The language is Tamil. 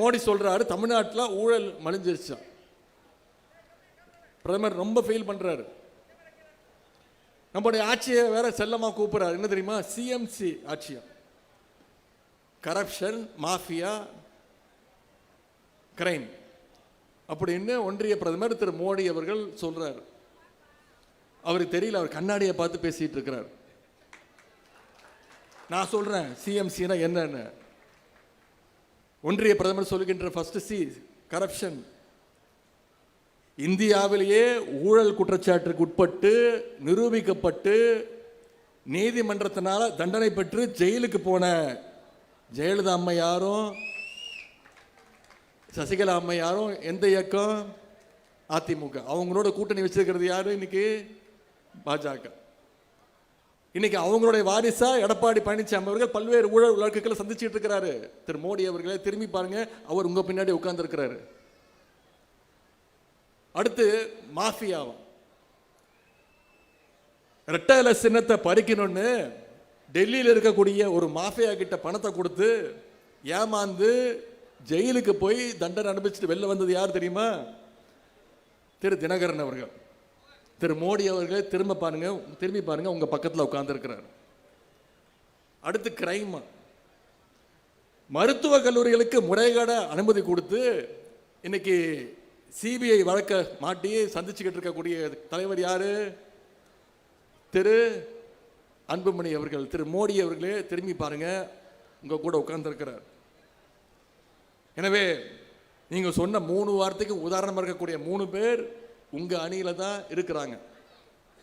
மோடி சொல்கிறாரு தமிழ்நாட்டில் ஊழல் மலிஞ்சிருச்சான் பிரதமர் ரொம்ப ஃபீல் பண்ணுறாரு நம்முடைய ஆட்சியை வேற செல்லமாக கூப்பிட்றாரு. என்ன தெரியுமா? சிஎம்சி ஆட்சியா கரப்ஷன் மாஃபியா கிரைம் அப்படின்னு ஒன்றிய பிரதமர் திரு மோடி அவர்கள் சொல்கிறார் அவருக்கு தெரியல அவர் கண்ணாடியை பார்த்து பேசிகிட்டு இருக்கிறார். நான் சொல்கிறேன் சிஎம்சினா என்னென்ன. ஒன்றிய பிரதமர் சொல்லுகின்ற ஃபர்ஸ்ட் சி கரப்ஷன் இந்தியாவிலேயே ஊழல் குற்றச்சாட்டுக்கு உட்பட்டு நிரூபிக்கப்பட்டு நீதிமன்றத்தினால் தண்டனை பெற்று ஜெயிலுக்கு போன ஜெயலலிதா அம்மையாரும் சசிகலா அம்மையாரும் எந்த இயக்கம்? அதிமுக. அவங்களோட கூட்டணி வச்சிருக்கிறது யாரு இன்னைக்கு? பாஜக. இன்னைக்கு அவங்களுடைய வாரிசா எடப்பாடி பழனிசாமி அவர்கள் பல்வேறு ஊழல் வழக்குகளை சந்திச்சுட்டு இருக்கிறாரு. திரு மோடி அவர்களே திரும்பி பாருங்க அவர் உங்க பின்னாடி உட்கார்ந்து இருக்கிறாரு அடுத்து மாஃபியாவும். ரெட்டை சின்னத்தை பறிக்கணும்னு டெல்லியில் இருக்கக்கூடிய ஒரு மாஃபியா கிட்ட பணத்தை கொடுத்து ஏமாந்து ஜெயிலுக்கு போய் தண்டனை அனுபவிச்சுட்டு வெளில வந்தது யார் தெரியுமா? திரு தினகரன் அவர்கள். திரு மோடி அவர்கள் திரும்ப பாருங்க திரும்பி பாருங்க உங்க பக்கத்தில் உட்கார்ந்துருக்கிறார். அடுத்து கிரைம் மருத்துவ கல்லூரிகளுக்கு முறைகேட அனுமதி கொடுத்து இன்னைக்கு சிபிஐ வழக்க மாட்டி சந்திச்சுக்கிட்டு இருக்கக்கூடிய தலைவர் யாரு? திரு அன்புமணி அவர்கள் திரு மோடி அவர்களே திரும்பி பாருங்க உங்க கூட உட்கார்ந்துருக்கிறார். எனவே நீங்க சொன்ன மூணு வார்த்தைக்கு உதாரணமாக இருக்கக்கூடிய மூணு பேர் உங்கள் அணியில் தான் இருக்கிறாங்க.